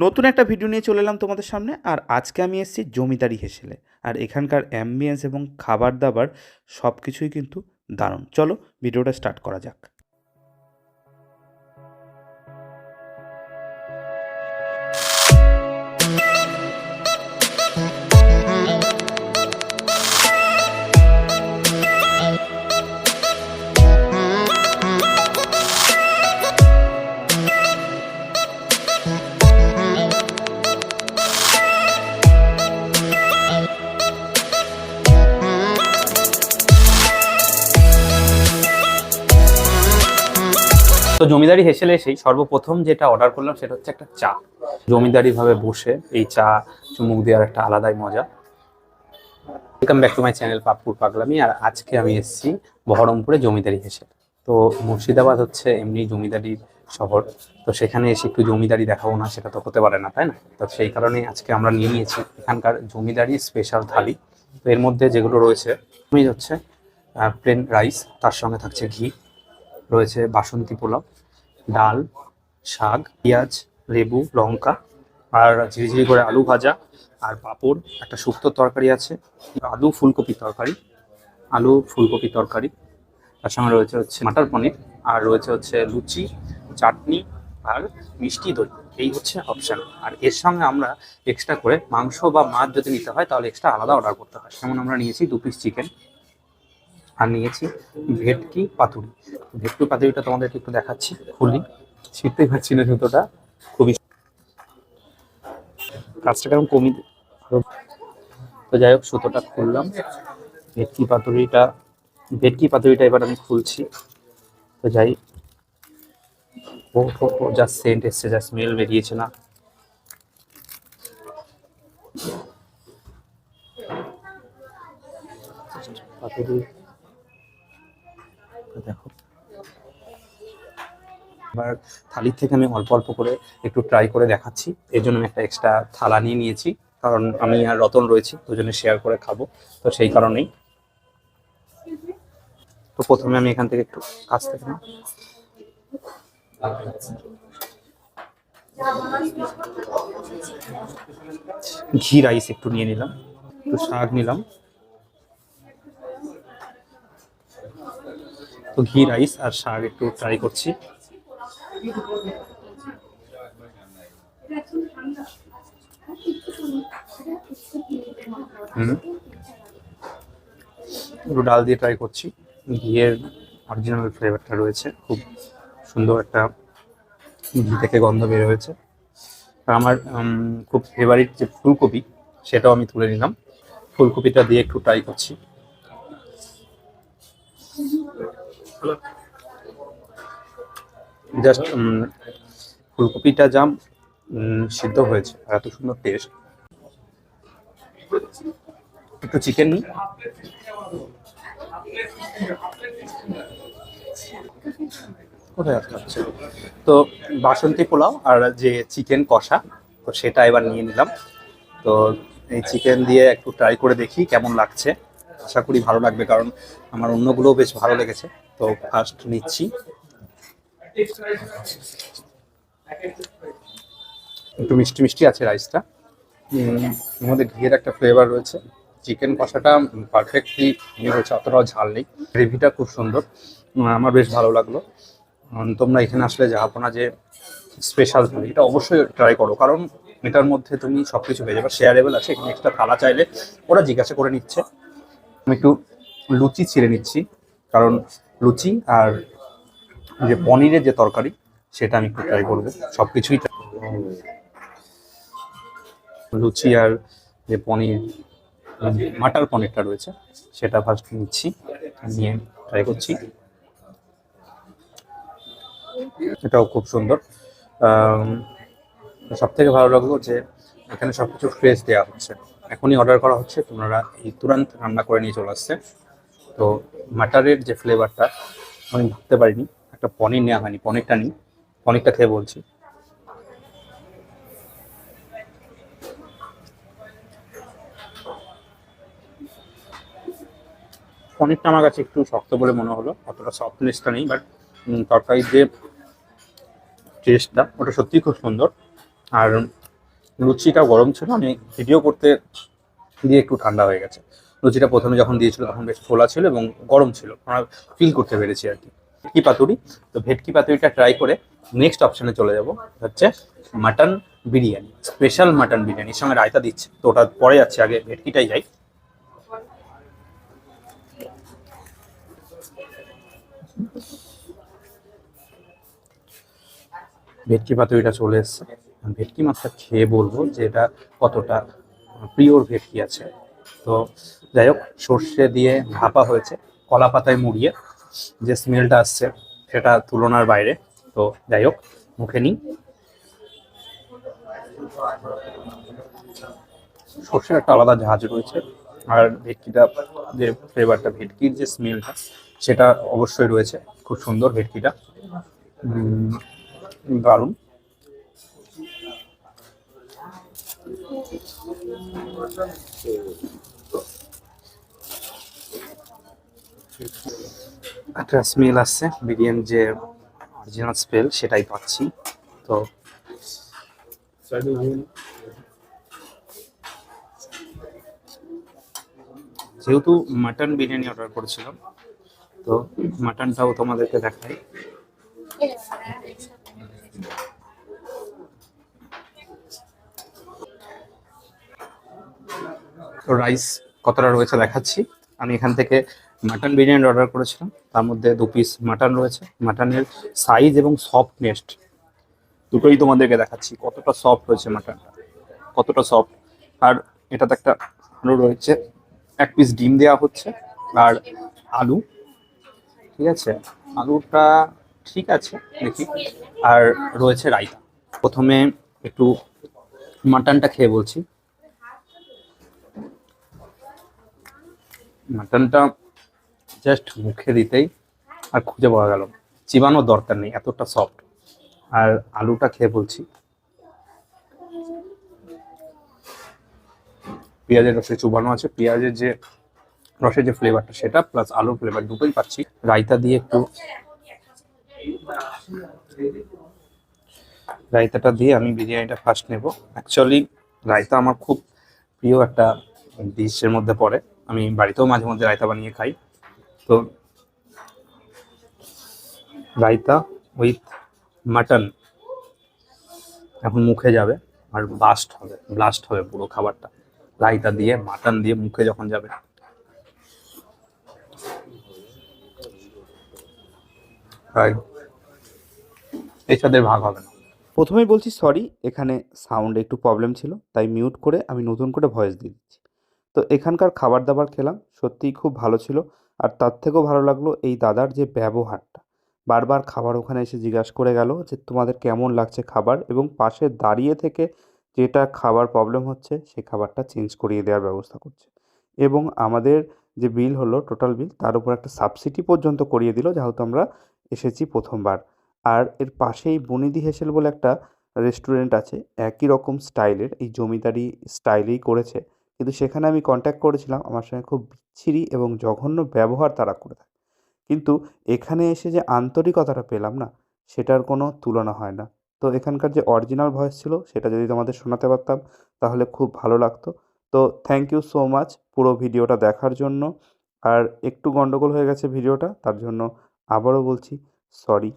নতুন একটা ভিডিও নিয়ে চলে এলাম তোমাদের সামনে, আর আজকে আমি এসেছি জমিদারি হেসেলে। আর এখানকার অ্যাম্বিয়েন্স এবং খাবার দাবার সব কিছুই কিন্তু দারুণ। চলো ভিডিওটা স্টার্ট করা যাক। তো জমিদারি হেসেলে এসেই সর্বপ্রথম যেটা অর্ডার করলাম সেটা হচ্ছে একটা চা। জমিদারি ভাবে বসে এই চা চুমুক দেওয়ার একটা আলাদাই মজা। Welcome back to my channel পাপ্পুর পাগলামি আর আজকে আমি এসেছি বহরমপুরে জমিদারি হেসেল। তো মুর্শিদাবাদ হচ্ছে এমনি জমিদারির শহর, তো সেখানে এসে একটু জমিদারি দেখাবো না, সেটা তো হতে পারে না, তাই না? তো সেই কারণে আজকে আমরা নিয়ে নিয়েছি এখানকার জমিদারি স্পেশাল থালি। তো এর মধ্যে যেগুলো রয়েছে হচ্ছে প্লেন রাইস তার সঙ্গে থাকছে ঘি। রয়েছে বাসন্তী পোলাও, ডাল, শাক, পেঁয়াজ, লেবু, লঙ্কা আর ঝিরিঝিরি করে আলু ভাজা আর পাঁপড়, একটা শুক্তো তরকারি আছে, আলু ফুলকপি তরকারি, আলু ফুলকপি তরকারি। তার সঙ্গে রয়েছে হচ্ছে মাটার পনির আর রয়েছে হচ্ছে লুচি, চাটনি আর মিষ্টি দই। এই হচ্ছে অপশান আর এর সঙ্গে আমরা এক্সট্রা করে মাংস বা মাছ যদি নিতে হয়, তাহলে এক্সট্রা আলাদা অর্ডার করতে হয়। যেমন আমরা নিয়েছি দু পিস চিকেন আর নিয়েছি ভেটকি পাতুরি। ভেটকি পাতুরিটা তোমাদেরকে একটু দেখাচ্ছি, খুলি। ছিটতেই পারছি না জুতোটা, খুবই কাজটা কেমন কমি তো যাই হোক, সুতোটা খুললাম। ভেটকি পাতুরিটা ভেটকি পাতুরিটা এবার আমি খুলছি। তো যাই ও ও ও, যা সেন্ট এসছে, যা স্মেল বেরিয়েছে না। পাতুরি দেখো এবার থালির থেকে আমি অল্প অল্প করে একটু ট্রাই করে দেখাচ্ছি। এর জন্য আমি একটা এক্সট্রা থালা নিয়ে নিয়েছি। কারণ আমি আর রতন রয়েছি, দুজনে শেয়ার করে খাব। তো সেই কারণেই। তো প্রথমে আমি এখান থেকে একটু কাছ থেকে নাও। ঘি রাইস একটু নিয়ে নিলাম, একটু শাক নিলাম। তো ঘি রাইস আর শাক একটু ট্রাই করছি। একটু ডাল দিয়ে ট্রাই করছি। ঘিয়ের অরিজিনাল ফ্লেভারটা রয়েছে। খুব সুন্দর একটা ঘি থেকে গন্ধ বের হয়েছে। আমার খুব ফেভারিট যে ফুলকপি, সেটাও আমি তুলে নিলাম। ফুলকপিটা দিয়ে একটু ট্রাই করছি। জাস্ট ফুলকপিটা জাম সিদ্ধ হয়েছে এত সুন্দর টেস্ট একটু চিকেন নিই কোথায় তো বাসন্তী পোলাও আর যে চিকেন কষা, তো সেটা এবার নিয়ে নিলাম। তো এই চিকেন দিয়ে একটু ট্রাই করে দেখি কেমন লাগছে। আশা করি ভালো লাগবে, কারণ আমার অন্যগুলোও বেশ ভালো লেগেছে। তো ফার্স্ট নিচ্ছি। একটু মিষ্টি মিষ্টি আছে রাইসটা। মধ্যে ঘিয়ের একটা ফ্লেভার রয়েছে। চিকেন কষাটা পারফেক্টলি ইয়ে হয়েছে অতটাও ঝাল নেই। গ্রেভিটা খুব সুন্দর। আমার বেশ ভালো লাগল। তোমরা এখানে আসলে জাহাপনা যে স্পেশাল থালি এটা অবশ্যই ট্রাই করো। কারণ এটার মধ্যে তুমি সব কিছু পেয়ে যাবে। শেয়ারেবল আছে এখানে একটা থালা চাইলে ওরা জিজ্ঞাসা করে নিচ্ছে। আমি একটু লুচি ছিঁড়ে নিচ্ছি। কারণ লুচি আর যে পনিরের যে তরকারি, সেটা আমি একটু ট্রাই করব। সব কিছুই লুচি আর যে পনির, মাটার পনিরটা রয়েছে, সেটা ফার্স্ট নিচ্ছি, নিয়ে ট্রাই করছি। এটাও খুব সুন্দর। সব থেকে ভালো লাগল যে এখানে সব কিছু ফ্রেশ দেওয়া হচ্ছে। এখনই অর্ডার করা হচ্ছে, তোমরা এই তুরান্ত রান্না করে নিয়ে চলে আসছে তো মাটারের যে ফ্লেভারটা আমি ভাবতে পারিনি। একটা পনির নেওয়া হয়নি, পনিরটা নিই, পনিরটা খেয়ে বলছি। পনিরটা আমার কাছে একটু শক্ত বলে মনে হলো, অতটা সফটনেসটা নেই বাট তরকারির যে টেস্টটা ওটা সত্যিই খুব সুন্দর। আর লুচিটা গরম ছিল, আমি ভিডিও করতে দিয়ে একটু ঠান্ডা হয়ে গেছে। লুচিটা প্রথমে যখন দিয়েছিল, তখন বেশ ফোলা ছিল এবং গরম ছিল, আমরা ফিল করতে পেরেছি আর কি। ভেটকি পাতুরি। তো ভেটকি পাতুরিটা ট্রাই করে নেক্সট অপশানে চলে যাব। হচ্ছে মাটন বিরিয়ানি স্পেশাল মাটন বিরিয়ানির সঙ্গে রায়তা দিচ্ছে। তো ওটা পরে যাচ্ছে, আগে ভেটকিটাই যাই। ভেটকি পাতুরিটা চলে এসছে। ভেটকি মাছটা খেয়ে বলব যে এটা কতটা প্রিয়র ভেটকি আছে। তো যাই হোক, সর্ষে দিয়ে ভাপা হয়েছে কলা পাতায় মুড়িয়ে যে স্মেলটা আসছে সেটা তুলনার বাইরে। তো যাই হোক, মুখে নিই। সর্ষের একটা আলাদা জাহাজ রয়েছে। আর ভেটকিটা, যে ফ্লেভারটা ভেটকির যে স্মেলটা সেটা অবশ্যই রয়েছে। খুব সুন্দর ভেটকিটা। দারুণ। একটা স্মেল আসছে বিরিয়ানি যে অরিজিনাল স্মেল সেটাই পাচ্ছি। তো যেহেতু মাটন বিরিয়ানি অর্ডার করেছিলাম, তো মাটনটাও তোমাদেরকে দেখাই। রাইস কতটা রয়েছে দেখাচ্ছি। আমি এখান থেকে মাটন বিরিয়ানি অর্ডার করেছিলাম। তার মধ্যে দু পিস মাটন রয়েছে। মাটনের সাইজ এবং সফটনেস দুটোই তোমাদেরকে দেখাচ্ছি। কতটা সফট রয়েছে মাটনটা কতটা সফট আর এটাতে একটা আলু রয়েছে। এক পিস ডিম দেওয়া হচ্ছে। আর আলু, ঠিক আছে? আলুটা ঠিক আছে, দেখি। আর রয়েছে রায়তা। প্রথমে একটু মাটনটা খেয়ে বলছি। মাটনটা জাস্ট মুখে দিতেই আর খুঁজে পাওয়া গেল। না। চিবানোর দরকার নেই, এতটা সফট আর আলুটা খেয়ে বলছি। পেঁয়াজের রসে চুবানো আছে। পেঁয়াজের যে রসের যে ফ্লেভারটা সেটা প্লাস আলুর ফ্লেভার দুটোই পাচ্ছি। রায়তা দিয়ে একটু রায়তাটা দিয়ে আমি বিরিয়ানিটা ফার্স্ট নেব। অ্যাকচুয়ালি রায়তা আমার খুব প্রিয় একটা ডিশের মধ্যে পড়ে। আমি বাড়িতেও মাঝে মধ্যে রায়তা বানিয়ে খাই। তো রায়তা উইথ মাটন এখন মুখে যাবে আর ব্লাস্ট হবে ব্লাস্ট হবে পুরো খাবারটা। রায়তা দিয়ে, মাটন দিয়ে মুখে যখন যাবে। সাথে ভাগ হবে না। প্রথমেই বলছি সরি এখানে সাউন্ডে একটু প্রবলেম ছিল, তাই মিউট করে আমি নতুন করে ভয়েস দিয়ে দিচ্ছি। তো এখানকার খাবার দাবার খেলাম, সত্যিই খুব ভালো ছিল। আর তার থেকেও ভালো লাগল এই দাদার যে ব্যবহারটা। বারবার খাবার ওখানে এসে জিজ্ঞাসা করে গেল যে, তোমাদের কেমন লাগছে খাবার? এবং পাশে দাঁড়িয়ে থেকে যেটা খাবার প্রবলেম হচ্ছে সেই খাবারটা চেঞ্জ করিয়ে দেওয়ার ব্যবস্থা করছে। এবং আমাদের যে বিল হলো টোটাল বিল তার উপর একটা সাবসিডি পর্যন্ত করিয়ে দিল, যেহেতু আমরা এসেছি প্রথমবার। আর এর পাশেই বনিদি হেসেল বলে একটা রেস্টুরেন্ট আছে, একই রকম স্টাইলের এই জমিদারি স্টাইলেই করেছে। কিন্তু সেখানে আমি কন্ট্যাক্ট করেছিলাম, আমার সঙ্গে খুব বিচ্ছিরি এবং জঘন্য ব্যবহার তারা করে থাকে। কিন্তু এখানে এসে যে আন্তরিকতাটা পেলাম না, সেটার কোনো তুলনা হয় না। তো এখানকার যে অরিজিনাল ভয়েস ছিল, সেটা যদি তোমাদের শোনাতে পারতাম, তাহলে খুব ভালো লাগতো। তো থ্যাংক ইউ সো মাচ পুরো ভিডিওটা দেখার জন্য। আর একটু গন্ডগোল হয়ে গেছে ভিডিওটা, তার জন্য আবারও বলছি সরি